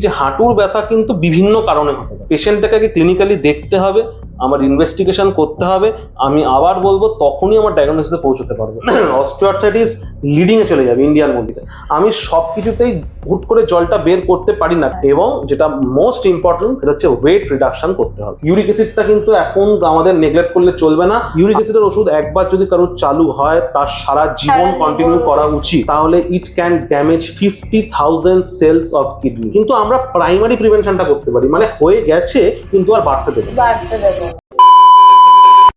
যে হাঁটুর ব্যথা কিন্তু বিভিন্ন কারণে হতে পারে। পেশেন্টটাকে ক্লিনিক্যালি দেখতে হবে? আমার ইনভেস্টিগেশন করতে হবে আমি আবার বলব তখনই আমার ডায়াগনোসিসে পৌঁছতে পারব। অস্টিওআর্থাইটিস লিডিং এ চলে যাবে ইন্ডিয়ান মধ্যে আমি সব কিছুতেই হুট করে জলটা বের করতে পারি না এবং যেটা মোস্ট ইম্পর্টেন্ট সেটা হচ্ছে ওয়েট রিডাকশন করতে হবে। ইউরিক অ্যাসিডটা কিন্তু এখন আমাদের নেগলেক্ট করলে চলবে না। ইউরিক অ্যাসিডের ওষুধ একবার যদি কারোর চালু হয় তার সারা জীবন কন্টিনিউ করা উচিত। তাহলে it can damage fifty thousand cells of kidney কিন্তু আমরা প্রাইমারি প্রিভেনশনটা করতে পারি। মানে হয়ে গেছে কিন্তু আর বাড়তে দেবো বাড়তে দেবো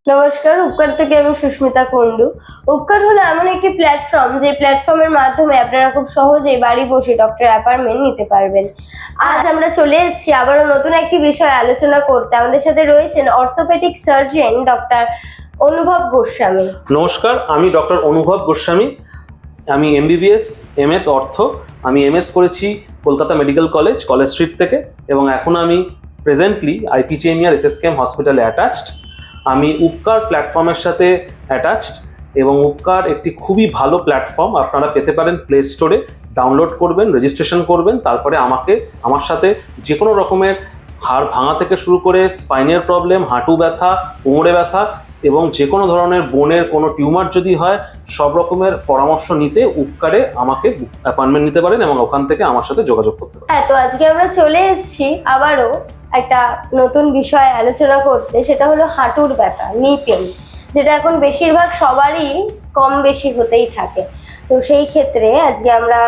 নমস্কার, উপকার থেকে আমি সুস্মিতা কুন্ডু উপকার হলো এমন একটি প্ল্যাটফর্ম যে প্ল্যাটফর্মের মাধ্যমে আপনারা খুব সহজেই বাড়ি বসে ডক্টর অ্যাপয়েন্টমেন্ট নিতে পারবেন। আজ আমরা চলে এসেছি আবারও নতুন একটি বিষয় আলোচনা করতে। আমাদের সাথে রয়েছেন অর্থোপেডিক সার্জন ডক্টর অনুভব গোস্বামী। নমস্কার, আমি ডক্টর অনুভব গোস্বামী। আমি এমবিবিএস এমএস অর্থ আমি এমএস করেছি Kolkata medical college college street থেকে। এবং এখন আমি প্রেজেন্টলি আইপিজিএমইআর এসএসকেএম হসপিটালে অ্যাটাচড আমি উপকার প্ল্যাটফর্মের সাথে অ্যাটাচড এবং উপকার একটি খুবই ভালো প্ল্যাটফর্ম আপনারা পেতে পারেন প্লে স্টোরে ডাউনলোড করবেন রেজিস্ট্রেশন করবেন, তারপরে আমাকে, আমার সাথে যে কোনো রকমের হাড় ভাঙা থেকে শুরু করে স্পাইনের প্রবলেম হাঁটু ব্যথা, কোমরে ব্যথা এবং যে কোনো ধরনের বোনের কোনো টিউমার যদি হয়, সব রকমের পরামর্শ নিতে উপকারে আমাকে অ্যাপয়েন্টমেন্ট নিতে পারেন এবং ওখান থেকে আমার সাথে যোগাযোগ করতে পারেন। হ্যাঁ তো আজকে আমরা চলে এসেছি আবারও একটা নতুন বিষয় আলোচনা করতে, সেটা হলো হাঁটুর ব্যথা নি যেটা এখন বেশিরভাগ সবারই কম বেশি হতেই থাকে। তো সেই ক্ষেত্রে আজকে আমরা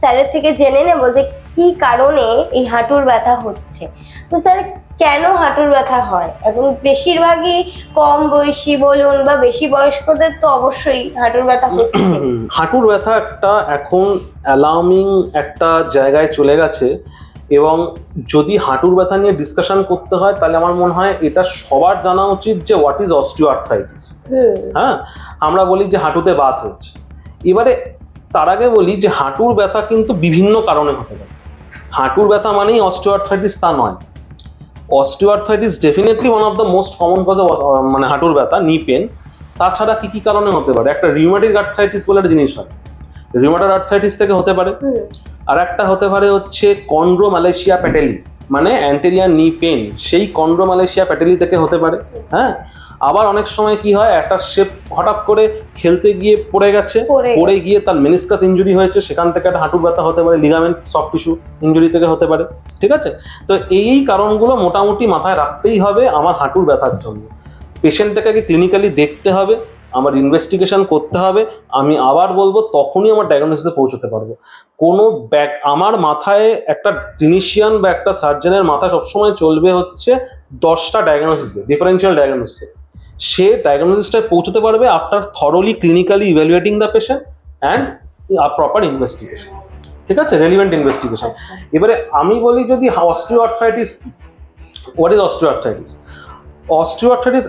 স্যারের থেকে জেনে নেব যে কি কারণে এই হাঁটুর ব্যথা হচ্ছে। তো স্যার কেন হাঁটুর ব্যথা হয়? এখন বেশিরভাগই কম বয়সী বলুন বা বেশি বয়স্কদের তো অবশ্যই হাঁটুর ব্যথা হচ্ছে। হাঁটুর ব্যথা একটা এখন অ্যালার্মিং একটা জায়গায় চলে গেছে এবং যদি হাঁটুর ব্যথা নিয়ে ডিসকাশন করতে হয় তাহলে আমার মনে হয় এটা সবার জানা উচিত যে হোয়াট ইজ অস্টিওআর্থ্রাইটিস হ্যাঁ? আমরা বলি যে হাঁটুতে বাত হচ্ছে এবারে তার আগে বলি যে হাঁটুর ব্যথা কিন্তু বিভিন্ন কারণে হতে পারে। হাঁটুর ব্যথা মানেই অস্টিওআর্থ্রাইটিস তা নয়। Osteoarthritis definitely one of the most common cause of মানে হাঁটুর ব্যথা নি পেন তাছাড়া কী কী কারণে হতে পারে? একটা রিউমেটিক আর্থাইটিস বলে একটা জিনিস হয়। রিউমেটার আর্থাইটিস থেকে হতে পারে। আর একটা হতে পারে হচ্ছে কন্ড্রো মালয়েশিয়া প্যাটেলি মানে অ্যান্টেরিয়া নি পেন সেই কন্ড্রো মালয়েশিয়া প্যাটেলি থেকে হতে পারে। হ্যাঁ? আবার অনেক সময় কি হয় একটা শেপ হঠাৎ করে খেলতে গিয়ে পড়ে গেছে পড়ে গিয়ে তার মেনিসকাস ইঞ্জুরি হয়েছে সেখান থেকে একটা হাঁটুর ব্যথা হতে পারে লিগামেন্ট সফট টিস্যু ইঞ্জুরি থেকে হতে পারে ঠিক আছে? তো এই কারণগুলো মোটামুটি মাথায় রাখতেই হবে আমার হাঁটুর ব্যথার জন্য। পেশেন্টটাকে ক্লিনিক্যালি দেখতে হবে আমার ইনভেস্টিগেশন করতে হবে আমি আবার বলব তখনই আমার ডায়াগনোসিসে পৌঁছতে পারব। কোনো ব্যাক আমার মাথায় একটা ক্লিনিশিয়ান বা একটা সার্জনের মাথায় সবসময় চলবে হচ্ছে দশটা ডায়াগনোসিসে ডিফারেন্সিয়াল ডায়াগনোসিসে সে ডায়াগনোসিসটায় পৌঁছতে পারবে after thoroughly clinically evaluating the patient and proper investigation ঠিক আছে? রেলিভেন্ট ইনভেস্টিগেশন এবারে আমি বলি যদি অস্টিওআর্থ্রাইটিস কি? হোয়াট ইজ অস্টিওআর্থ্রাইটিস অস্টিওআর্থ্রাইটিস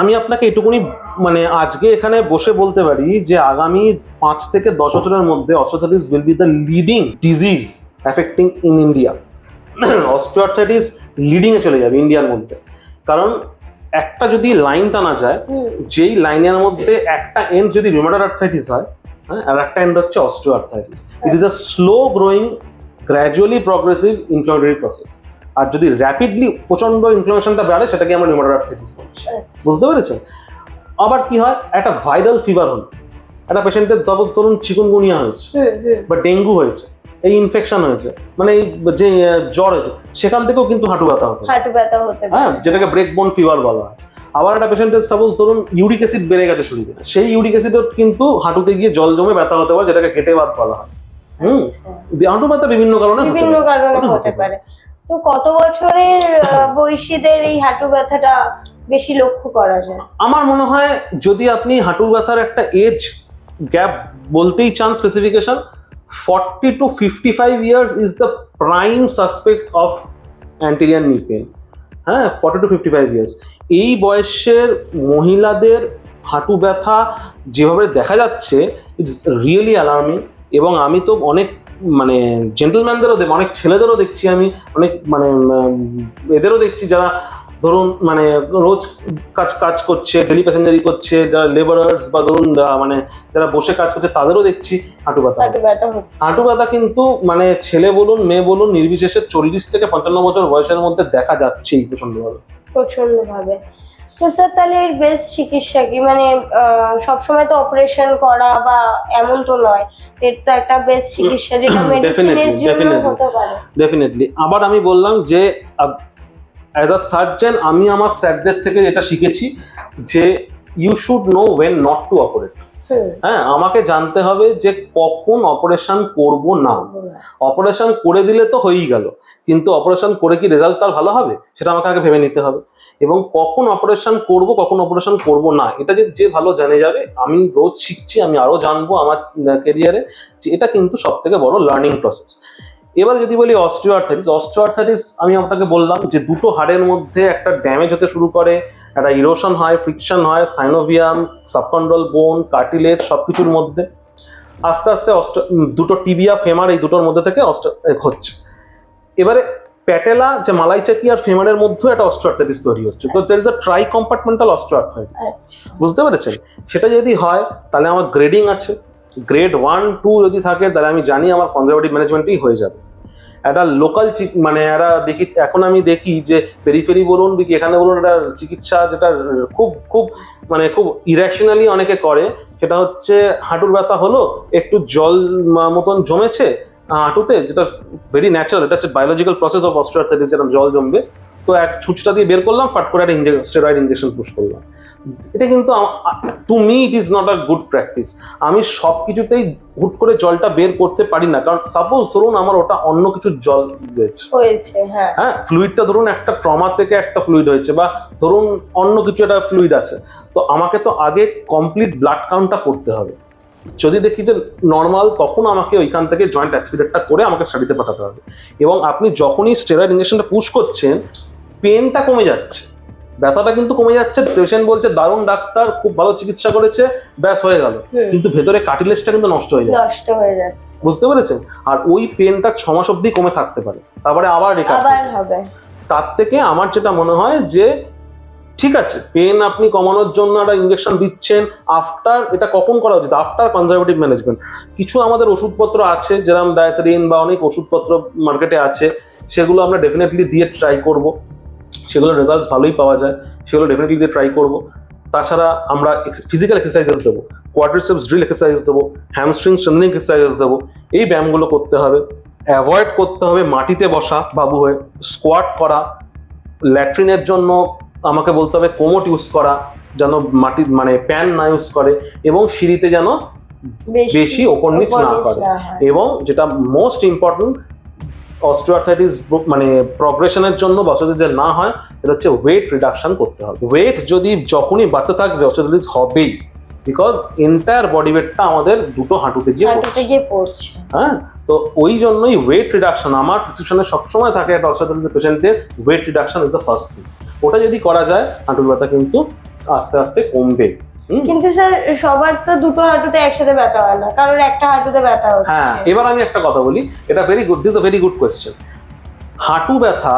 আমি আপনাকে এটুকুনি মানে আজকে এখানে বসে বলতে পারি যে আগামী পাঁচ থেকে দশ বছরের মধ্যে osteoarthritis will be the leading disease affecting in India osteoarthritis লিডিংয়ে চলে যাবে ইন্ডিয়ার মধ্যে। কারণ একটা যদি লাইন টানা যায় যেই লাইনের মধ্যে একটা এন্ড যদি রিউমাটয়েড আর্থ্রাইটিস হয় হ্যাঁ আর একটা এন্ড হচ্ছে osteoarthritis it is a slow growing gradually progressive inflammatory process আর যদি র্যাপিডলি প্রচণ্ড ইনফ্লামেশনটা বাড়ে সেটাকে আমরা রিউমাটয়েড আর্থ্রাইটিস বলছি বুঝতে পেরেছেন? আবার কি হয়? একটা ভাইরাল ফিভার হলো। একটা পেশেন্টের ধরুন চিকুনগুনিয়া হয়েছে বা ডেঙ্গু হয়েছে। এই ইনফেকশন হয়েছে। মানে এই যে জ্বর হয়েছে সেখান থেকেও কিন্তু হাঁটু ব্যথা হতে হাঁটু ব্যথা হতে হ্যাঁ যেটাকে ব্রেক বোন ফিভার বলা হয়। আবার একটা পেশেন্টের সাপোজ ধরুন ইউরিক অ্যাসিড বেড়ে গেছে শরীরে সেই ইউরিক অ্যাসিডও কিন্তু হাঁটুতে গিয়ে জল জমে ব্যথা হতে পারে যেটাকে কেটে বাদ বলা হয়। হুম? আচ্ছা। হাঁটু ব্যথা বিভিন্ন কারণে বিভিন্ন কারণে হতে পারে। তো কত বছরের বয়সীদের এই হাঁটু ব্যথাটা বেশি লক্ষ্য করা যায়? আমার মনে হয় যদি আপনি হাঁটুর ব্যথার একটা এজ গ্যাপ বলতেই চান specification forty to fifty five years is the prime suspect of anterior knee pain হ্যাঁ forty to fifty five years এই বয়সের মহিলাদের হাঁটু ব্যথা যেভাবে দেখা যাচ্ছে ইটস রিয়েলি অ্যালার্মিং এবং আমি তো অনেক মানে জেন্টলম্যানদেরও দেখ অনেক ছেলেদেরও দেখছি আমি, অনেক মানে এদেরও দেখছি যারা ধরুন মানে রোজ কাজ কাজ করছে ডেলি প্যাসেঞ্জারি করছে যারা লেবারার্স বা ধরুন মানে যারা বসে কাজ করছে তাদেরও দেখছি হাঁটু ব্যথা হাঁটু। ব্যথা কিন্তু মানে ছেলে বলুন মেয়ে বলুন নির্বিশেষে চল্লিশ থেকে পঞ্চান্ন বছর বয়সের মধ্যে দেখা যাচ্ছেই প্রচন্ডভাবে প্রচণ্ড ভাবে তো স্যার তাহলে এর বেস্ট চিকিৎসা কি? মানে সবসময় তো অপারেশন করা বা এমন তো নয়। এর তো একটা বেস্ট চিকিৎসা যেটা মেডিসিনের জন্য হতে পারে। ডেফিনেটলি আবার আমি বললাম যে অ্যাজ আ সার্জন আমি আমার স্যারদের থেকে যেটা শিখেছি যে you should know when not to operate হ্যাঁ আমাকে জানতে হবে যে কখন অপারেশন করব না। অপারেশন করে দিলে তো হয়েই গেল কিন্তু অপারেশন করে কি রেজাল্ট তার ভালো হবে? সেটা আমাকে আগে ভেবে নিতে হবে। এবং কখন অপারেশন করব কখন অপারেশন করব না এটা যে যে ভালো জানে যাবে আমি রোজ শিখছি আমি আরও জানব আমার কেরিয়ারে যে এটা কিন্তু সব থেকে বড় লার্নিং প্রসেস এবার যদি বলি অস্টিওআর্থাইটিস অস্টিওআর্থাইটিস আমি আপনাকে বললাম যে দুটো হাড়ের মধ্যে একটা ড্যামেজ হতে শুরু করে একটা ইরোশন হয় ফ্রিকশন হয় সাইনোভিয়াম সাবকন্ড্রল বোন কার্টিলেজ সব কিছুর মধ্যে। আস্তে আস্তে অস্ট দুটো টিবিয়া ফেমার এই দুটোর মধ্যে থেকে অস্ট হচ্ছে। এবারে প্যাটেলা যে মালাইচাকি আর ফেমারের মধ্যেও একটা অস্ট্রোআর্থাইটিস তৈরি হচ্ছে। তো there is a tri compartmental osteoarthritis বুঝতে পেরেছেন? সেটা যদি হয় তাহলে আমার গ্রেডিং আছে। গ্রেড ওয়ান টু যদি থাকে তাহলে আমি জানি আমার কনজারভেটিভ ম্যানেজমেন্টই হয়ে যাবে। একটা লোকাল মানে একটা দেখি, এখন আমি দেখি যে পেরিফেরি বলুন কি এখানে বলুন একটা চিকিৎসা যেটা খুব খুব মানে খুব ইরেশনালি অনেকে করে, সেটা হচ্ছে হাঁটুর ব্যথা হলো, একটু জল মতন জমেছে হাঁটুতে, যেটা ভেরি ন্যাচারাল এটা হচ্ছে বায়োলজিক্যাল প্রসেস অফ অস্ট্রোআর্থাইটিস যেটা জল জমবে তো এক ছুঁচটা দিয়ে বের করলাম ফাট করে একটা স্টেরয়েড ইঞ্জেকশন পুশ করলাম। এটা কিন্তু to me it is not a good practice আমি সব কিছুতেই হুট করে জলটা বের করতে পারি না কারণ সাপোজ ধরুন আমার ওটা অন্য কিছু জল হয়েছে। হ্যাঁ। হ্যাঁ ফ্লুইডটা ধরুন একটা ট্রমা থেকে একটা ফ্লুইড হয়েছে বা ধরুন অন্য কিছু একটা ফ্লুইড আছে। তো আমাকে তো আগে কমপ্লিট ব্লাড কাউন্টটা করতে হবে। যদি দেখি যে নর্মাল তখন আমাকে ওইখান থেকে জয়েন্ট অ্যাসপিরেটটা করে আমাকে স্টাডিতে পাঠাতে হবে। এবং আপনি যখনই স্টেরয়েড ইঞ্জেকশনটা পুশ করছেন পেনটা কমে যাচ্ছে। ব্যথাটা কিন্তু কমে যাচ্ছে পেশেন্ট বলছে দারুণ ডাক্তার খুব ভালো চিকিৎসা করেছে ব্যাস হয়ে গেল। কিন্তু ভেতরে কাটিলেজটা কিন্তু নষ্ট হয়ে যায় নষ্ট হয়ে যাচ্ছে। বুঝতে পেরেছেন? আর ওই পেনটা ছ মাস অব্দি কমে থাকতে পারে। তারপরে আবার রেকার আবার হবে। তার থেকে আমার যেটা মনে হয় যে ঠিক আছে পেন আপনি কমানোর জন্য একটা ইঞ্জেকশন দিচ্ছেন আফটার এটা কখন করা উচিত? আফটার কনজারভেটিভ ম্যানেজমেন্ট কিছু আমাদের ওষুধপত্র আছে যেরকম ডায়াসেরিন বা অনেক ওষুধপত্র মার্কেটে আছে সেগুলো আমরা ডেফিনেটলি দিয়ে ট্রাই করব। সেগুলোর রেজাল্ট ভালোই পাওয়া যায় সেগুলো ডেফিনেটলি দিয়ে ট্রাই করব। তাছাড়া আমরা ফিজিক্যাল এক্সারসাইজেস দেবো কোয়াড্রিসেপস ড্রিল এক্সারসাইজ দেবো হ্যামস্ট্রিং স্ট্রেন্থনিং এক্সারসাইজেস দেবো এই ব্যায়ামগুলো করতে হবে। অ্যাভয়েড করতে হবে মাটিতে বসা বাবু হয়ে স্কোয়াট করা ল্যাট্রিনের জন্য আমাকে বলতে হবে কোমোট ইউজ করা যেন মাটি মানে প্যান না ইউজ করে এবং সিঁড়িতে যেন বেশি ওপর নিচ না করে। এবং যেটা মোস্ট ইম্পর্টেন্ট অস্ট্রিওআর্থাইটিস মানে প্রগ্রেশনের জন্য বছরে যে না হয় এটা হচ্ছে ওয়েট রিডাকশন করতে হবে। ওয়েট যদি যখনই বাড়তে থাকবে অস্ট্রিওআর্থাইটিস হবেই। বিকজ এন্টায়ার বডি ওয়েটটা আমাদের দুটো হাঁটুতে গিয়ে পড়ছে। হ্যাঁ? তো ওই জন্যই ওয়েট রিডাকশন আমার প্রিসক্রিপশনে সবসময় থাকে একটা অস্ট্রিওআর্থাইটিস পেশেন্টের weight reduction is the first thing ওটা যদি করা যায় হাঁটুর ব্যথা কিন্তু আস্তে আস্তে কমবে। কিন্তু স্যার সবার তো দুটো হাঁটুতে একসাথে ব্যথা হয় না কারোর একটা হাঁটুতে ব্যথা হচ্ছে। হ্যাঁ এবার আমি একটা কথা বলি এটা very good this a very good question হাঁটু ব্যথা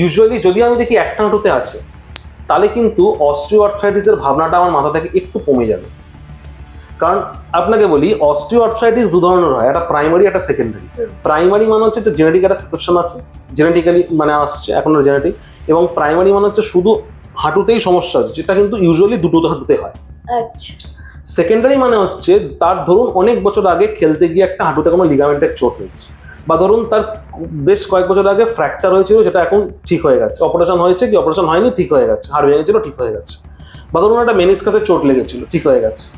ইউজুয়ালি যদি আমি দেখি একটা হাঁটুতে আছে তাহলে কিন্তু অস্ট্রিওআর্থ্রাইটিসের ভাবনাটা আমার মাথা থেকে একটু কমে যাবে। কারণ আপনাকে বলি অস্ট্রিওআর্থ্রাইটিস দু ধরনের হয় একটা প্রাইমারি একটা সেকেন্ডারি প্রাইমারি মানে হচ্ছে যে জেনেটিক একটা সাবসেপশন আছে জেনেটিক্যালি মানে আসছে এখন জেনেটিক এবং প্রাইমারি মানে হচ্ছে শুধু হাঁটুতেই সমস্যা হচ্ছে যেটা কিন্তু ইউজুয়ালি দুটো হাঁটুতে হয়। আচ্ছা। সেকেন্ডারি মানে হচ্ছে তার ধরুন অনেক বছর আগে খেলতে গিয়ে একটা হাঁটুতে কোনো লিগামেন্টের চোট হয়েছে। বা ধরুন তার বেশ কয়েক বছর আগে ফ্র্যাকচার হয়েছিল সেটা এখন ঠিক হয়ে গেছে। অপারেশন হয়েছে কি? অপারেশন হয়নি ঠিক হয়ে গেছে। হাড় ভেঙেছিল ঠিক হয়ে গেছে। বা ধরুন একটা মেনিসকাসে চোট লেগেছিল ঠিক হয়ে গেছে।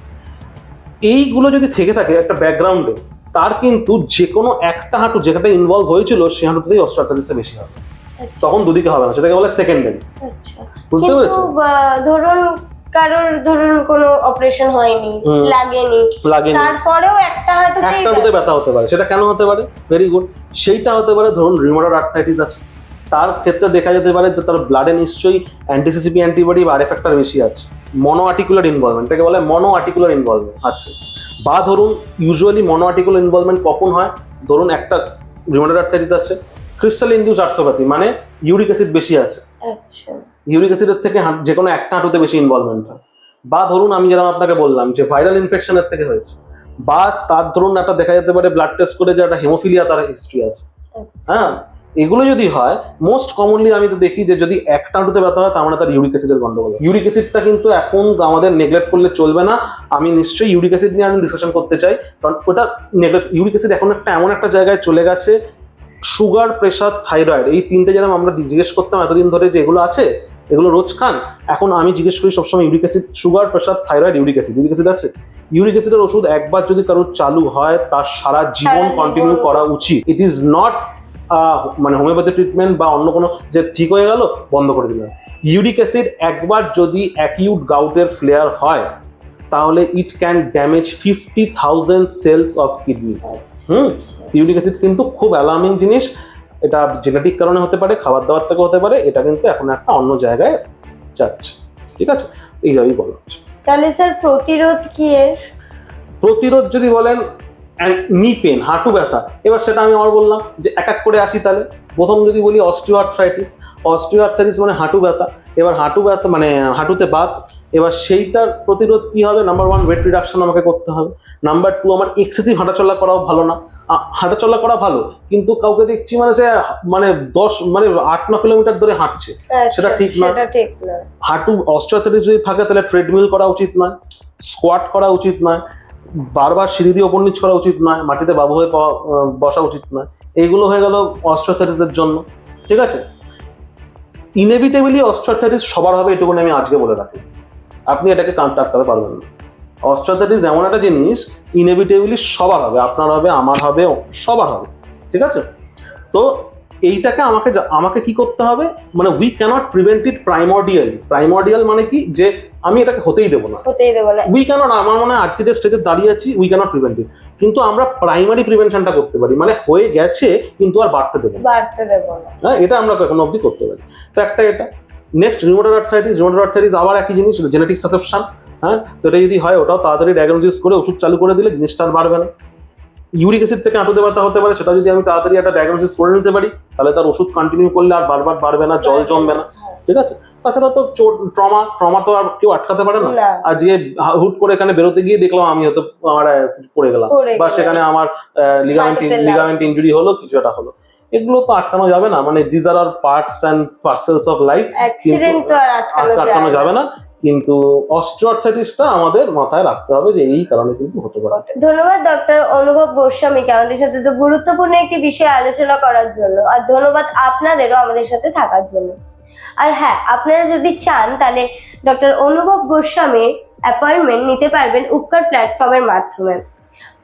এইগুলো যদি থেকে থাকে একটা ব্যাকগ্রাউন্ডে তার কিন্তু যে কোনো একটা হাঁটু যেখানে ইনভলভ হয়েছিল সেই হাঁটুতেই অস্ট্রাচালিসে বেশি হবে। আচ্ছা। তখন দুদিকে হবে না সেটাকে বলে সেকেন্ডারি আচ্ছা। বুঝতে পেরেছেন? ধরুন কারোর ধরুন কোনো অপারেশন হয়নি লাগেনি লাগেনি। তারপরেও একটা হাঁটুতেই একটা হাঁটুতে ব্যথা হতে পারে সেটা কেন হতে পারে? ভেরি গুড সেইটা হতে পারে ধরুন রিমোটার আর্থাইটিস আছে। তার ক্ষেত্রে দেখা যেতে পারে যে তার ব্লাডে নিশ্চয়ই অ্যান্টিসিসিপি অ্যান্টিবডি বা আরে ফ্যাক্টর বেশি আছে। মনো আর্টিকুলার ইনভলভমেন্ট এটাকে বলে মনো আর্টিকুলার ইনভলভমেন্ট আছে। বা ধরুন ইউজুয়ালি মনো আর্টিকুলার ইনভলভমেন্ট কখন হয়? ধরুন একটা রিমোটার আর্থাইটিস আছে ক্রিস্টাল ইন্ডিউস আর্থোপ্যাথি মানে ইউরিক অ্যাসিড বেশি আছে। আচ্ছা। ইউরিক অ্যাসিডের থেকে যে কোনো একটা হাঁটুতে বেশি ইনভলভমেন্ট হয়। বা ধরুন আমি যেরকম আপনাকে বললাম যে ভাইরাল ইনফেকশনের থেকে হয়েছে বা তার ধরুন একটা দেখা যেতে পারে ব্লাড টেস্ট করে যে একটা হেমোফিলিয়া তার হিস্ট্রি আছে। আচ্ছা। হ্যাঁ? এগুলো যদি হয় মোস্ট কমনলি আমি তো দেখি যে যদি একটা হাঁটুতে ব্যথা হয় তার মানে তার ইউরিক অ্যাসিডের গন্ডগোল ইউরিক অ্যাসিডটা কিন্তু এখন আমাদের নেগলেক্ট করলে চলবে না। আমি নিশ্চয়ই ইউরিক অ্যাসিড নিয়ে আমি ডিসকাশন করতে চাই কারণ ওটা নেগলেক্ট ইউরিক অ্যাসিড এখন একটা এমন একটা জায়গায় চলে গেছে সুগার প্রেশার থাইরয়েড এই তিনটে যেরকম আমরা জিজ্ঞেস করতাম এতদিন ধরে যে এগুলো আছে? এগুলো রোজ খান। এখন আমি জিজ্ঞেস করি সবসময় uric acid sugar pressure thyroid uric acid uric acid আছে? ইউরিক অ্যাসিডের ওষুধ একবার যদি কারোর চালু হয় তার সারা জীবন কন্টিনিউ করা উচিত। ইট ইজ নট মানে হোমিওপ্যাথি ট্রিটমেন্ট বা অন্য কোনো যে ঠিক হয়ে গেল বন্ধ করে দিলাম ইউরিক অ্যাসিড একবার যদি অ্যাকিউট গাউটের ফ্লেয়ার হয় তাহলে it can damage fifty thousand cells of kidney hmm? Uric acid কিন্তু খুব অ্যালার্মিং জিনিস। এটা জেনেটিক কারণে হতে পারে খাবার দাবার থেকে হতে পারে এটা কিন্তু এখন একটা অন্য জায়গায় যাচ্ছে। ঠিক আছে? এইভাবেই বলা হচ্ছে। তাহলে স্যার প্রতিরোধ কি এর? প্রতিরোধ যদি বলেন নি পেন হাঁটু ব্যথা এবার সেটা আমি আমার বললাম যে এক এক করে আসি তাহলে। প্রথম যদি বলি অস্টিওআর্থ্রাইটিস অস্টিওআর্থ্রাইটিস মানে হাঁটু ব্যথা এবার হাঁটু ব্যথা মানে হাঁটুতে বাত এবার সেইটার প্রতিরোধ কি হবে? নাম্বার ওয়ান ওয়েট রিডাকশন আমাকে করতে হবে। নাম্বার টু আমার এক্সেসিভ হাঁটাচলা করাও ভালো না। হাঁটাচলা করা ভালো কিন্তু কাউকে দেখছি মানে যে মানে দশ মানে আট ন কিলোমিটার ধরে হাঁটছে। সেটা ঠিক নয়। সেটা ঠিক নয় হাঁটু অস্ট্রিওথেটিস যদি থাকে তাহলে ট্রেডমিল করা উচিত নয় স্কোয়াট করা উচিত নয় বারবার সিঁড়ি দিয়ে ওপর নিচ করা উচিত নয় মাটিতে বাবু হয়ে বসা উচিত নয়। এইগুলো হয়ে গেল অস্ট্রিওথেটিসের জন্য। ঠিক আছে? ইনেভিটেবলি অস্ট্রিওথেটিস সবার হবে এটুকুনি আমি আজকে বলে রাখি। আপনি এটাকে কাঁটা আটকাতে পারবেন না। অস্ট্রিওথেটিস এমন একটা জিনিস ইনেভিটেবলি সবার হবে আপনার হবে আমার হবে সবার হবে ঠিক আছে? তো এইটাকে আমাকে আমাকে কি করতে হবে? মানে we can't prevent it primordial primordial মানে কি? যে আমি এটাকে হতেই দেবো না। হতেই দেবো না। উই ক্যানট আমার মনে হয় আজকে যে স্টেজে দাঁড়িয়ে আছি উই ক্যানট প্রিভেন্ট ইট কিন্তু আমরা প্রাইমারি প্রিভেনশনটা করতে পারি। মানে হয়ে গেছে কিন্তু আর বাড়তে দেবো না। বাড়তে দেবো না। হ্যাঁ এটা আমরা এখন অবধি করতে পারি। তো একটা এটা। Next rheumatoid arthritis rheumatoid arthritis আবার একই জিনিস জেনেটিক সাসেপশন হ্যাঁ? তো এটা যদি হয় ওটাও তাড়াতাড়ি ডায়াগনোসিস করে ওষুধ চালু করে দিলে জিনিসটা আর বাড়বে না। ইউরিক অ্যাসিড থেকে হাঁটুতে ব্যথা হতে পারে সেটা যদি আমি তাড়াতাড়ি একটা ডায়াগনোসিস করে নিতে পারি তাহলে তার ওষুধ কন্টিনিউ করলে আর বারবার বাড়বে না জল জমবে না। ঠিক আছে? তাছাড়া তো চোট ট্রমা ট্রমা তো আর কেউ আটকাতে পারে না। আর হা- হুট করে এখানে বেরোতে গিয়ে দেখলাম আমি হয়তো আমার পড়ে গেলাম। বা সেখানে আমার লিগামেন্ট লিগামেন্ট ইঞ্জুরি হলো কিছু একটা হলো। এগুলো তো আটকানো যাবে না মানে these are R parts and parcels of life accident তো আর আটকানো যাবে না। কিন্তু অস্ট্রোআর্থাইটিসটা আমাদের মাথায় রাখতে হবে যে এই কারণে কিন্তু হতে পারে। ধন্যবাদ, ডক্টর অনুভব গোস্বামীকে আমাদের সাথে তো গুরুত্বপূর্ণ একটি বিষয় আলোচনা করার জন্য, আর ধন্যবাদ আপনাদেরও আমাদের সাথে থাকার জন্য। আর হ্যাঁ আপনারা যদি চান তাহলে ডক্টর অনুভব গোস্বামীর অ্যাপয়েন্টমেন্ট নিতে পারবেন উপকার প্ল্যাটফর্মের মাধ্যমে।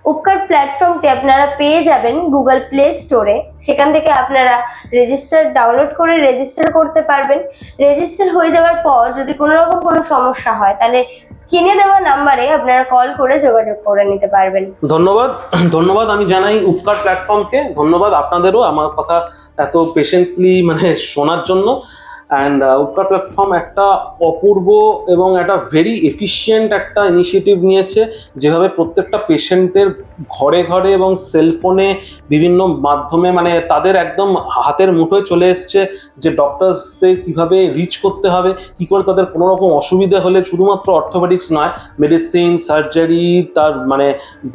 উপকার প্ল্যাটফর্মটি আপনারা পেয়ে যাবেন গুগল প্লে স্টোরে সেখান থেকে আপনারা রেজিস্টার ডাউনলোড করে রেজিস্টার করতে পারবেন। রেজিস্টার হয়ে যাওয়ার পর যদি কোনো রকম কোনো সমস্যা হয়, তাহলে স্ক্রিনে দেওয়া নাম্বারে আপনারা কল করে যোগাযোগ করে নিতে পারবেন। ধন্যবাদ। ধন্যবাদ। আমি জানাই উপকার প্ল্যাটফর্মকে ধন্যবাদ আপনাদেরও আমার কথা এত পেশেন্টলি মানে শোনার জন্য। অ্যান্ড উপকার প্ল্যাটফর্ম একটা অপূর্ব এবং একটা ভেরি এফিসিয়েন্ট একটা ইনিশিয়েটিভ নিয়েছে, যেভাবে প্রত্যেকটা পেশেন্টের ঘরে ঘরে এবং সেলফোনে বিভিন্ন মাধ্যমে মানে তাদের একদম হাতের মুঠোয় চলে এসছে যে ডক্টরসদের কীভাবে রিচ করতে হবে, কি করে তাদের কোনো রকম অসুবিধা হলে শুধুমাত্র অর্থোপেডিক্স নয় মেডিসিন সার্জারি তার মানে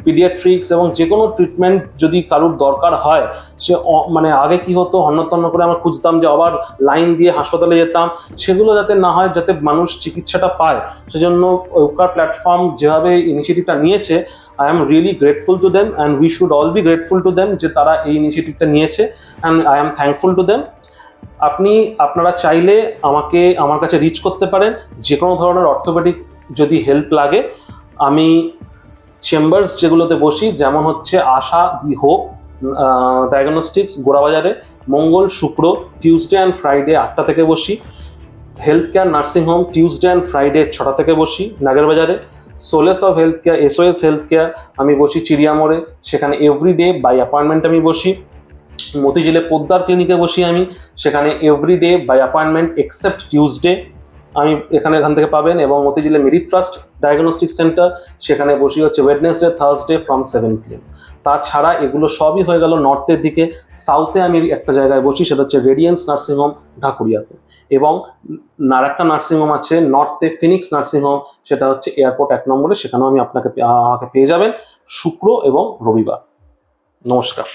পিডিয়াট্রিক্স এবং যে কোনো ট্রিটমেন্ট যদি কারোর দরকার হয়, সে মানে আগে কি হতো হন্যতন্ন করে আমরা খুঁজতাম যে আবার লাইন দিয়ে হাসপাতালে যেতাম, সেগুলো যাতে না হয়, যাতে মানুষ চিকিৎসাটা পায়। সেজন্য উপকার প্ল্যাটফর্ম যেভাবে ইনিশিয়েটিভটা নিয়েছে I am really grateful to them and we should all be grateful to them যে তারা এই ইনিশিয়েটিভটা নিয়েছে and I am thankful to them আপনি, আপনারা চাইলে আমাকে, আমার কাছে রিচ করতে পারেন যে কোনো ধরনের অর্থোপেডিক যদি হেল্প লাগে। আমি চেম্বার্স যেগুলোতে বসি, যেমন হচ্ছে আশা, দি হোপ ডায়াগনস্টিক্স গোড়াবাজারে, মঙ্গল, শুক্র টিউসডে অ্যান্ড ফ্রাইডে আটটা থেকে বসি। Health care nursing home Tuesday and Friday ছটা থেকে বসি। নাগেরবাজারে solace of health care SOS health care আমি বসি চিড়িয়ামোড়ে। সেখানে এভরিডে বাই অ্যাপয়েন্টমেন্ট আমি বসি। মতিঝিলে পোদ্দার ক্লিনিকে বসি আমি। সেখানে everyday by appointment except Tuesday আমি এখানে এখান থেকে পাবেন এবং মতিঝিলে মেরিট ট্রাস্ট ডায়াগনস্টিক সেন্টার, সেখানে বসি হচ্ছে Wednesday Thursday from seven PM তাছাড়া এগুলো সবই হয়ে গেল নর্থের দিকে। সাউথে আমি একটা জায়গায় বসি, সেটা হচ্ছে রেডিয়েন্স নার্সিংহোম ঢাকুরিয়াতে। এবং আর একটা নার্সিংহোম আছে নর্থে ফিনিক্স নার্সিংহোম সেটা হচ্ছে এয়ারপোর্ট এক নম্বরে, সেখানেও আমি আপনাকে আমাকে পেয়ে যাবেন। শুক্র এবং রবিবার। নমস্কার।